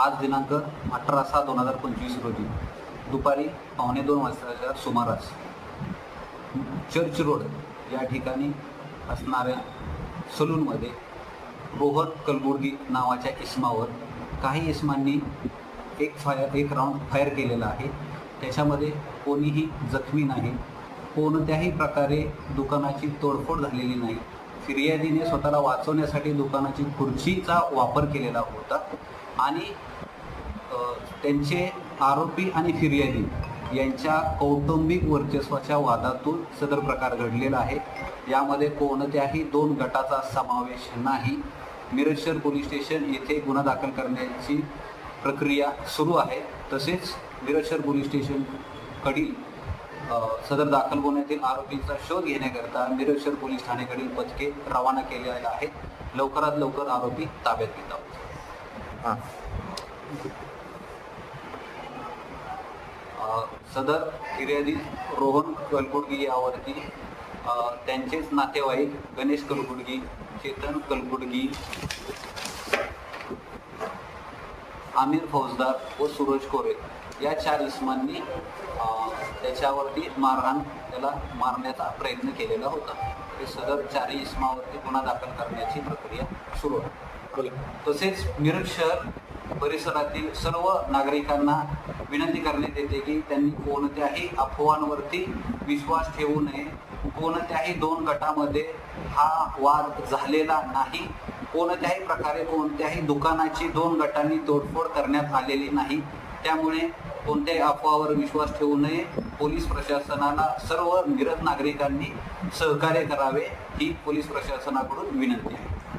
आज दिनांक अठरा सहा दोन हजार पंचवीस रोजी दुपारी पावणे दोन वाजताच्या सुमारास चर्च रोड या ठिकाणी असणाऱ्या सलूनमध्ये रोहन कलबुर्गी नावाच्या इसमावर काही इसमांनी एक फायर एक राऊंड फायर केलेला आहे. त्याच्यामध्ये कोणीही जखमी नाही कोणत्याही प्रकारे दुकानाची तोडफोड झालेली नाही. फिर्यादीने स्वतःला वाचवण्यासाठी दुकानाची खुर्चीचा वापर केलेला होता आणि त्यांचे आरोपी आणि फिर्यादी यांच्या कौटुंबिक वर्चस्वाच्या वादातून सदर प्रकार घडलेला आहे. यामध्ये कोणत्याही दोन गटाचा समावेश नाही. मिरजशहर पोलीस स्टेशन येथे गुन्हा दाखल करण्याची प्रक्रिया सुरू आहे. तसेच मिरजशहर पोलीस स्टेशनकडील सदर दाखल गुन्ह्यातील आरोपींचा शोध घेण्याकरता मिरजशहर पोलीस ठाणेकडील पथके रवाना केले आहेत. लवकरात लवकर आरोपी ताब्यात घेत आहोत हां. सदर फिर्यादी रोहन कलकुडगी यावरती त्यांचेच नातेवाईक गणेश कलकुडगी चेतन कलकुडगी आमिर फौजदार व सूरज कोरे या चार इसमांनी त्याच्यावरती मारहाण त्याला मारण्याचा प्रयत्न केलेला होता. हे सदर चारही इसमावरती गुन्हा दाखल करण्याची प्रक्रिया सुरू आहे. तसेच मिरज शहर परिसरातील सर्व नागरिकांना विनंती करण्यात येते की त्यांनी कोणत्याही अफवांवरती विश्वास ठेवू नये. कोणत्याही दोन गटामध्ये हा वाद झालेला नाही. कोणत्याही प्रकारे कोणत्याही दुकानाची दोन गटांनी तोडफोड करण्यात आलेली नाही. त्यामुळे कोणत्याही अफवावर विश्वास ठेवू नये. पोलीस प्रशासनाला सर्व मिरज नागरिकांनी सहकार्य करावे ही पोलीस प्रशासनाकडून विनंती आहे.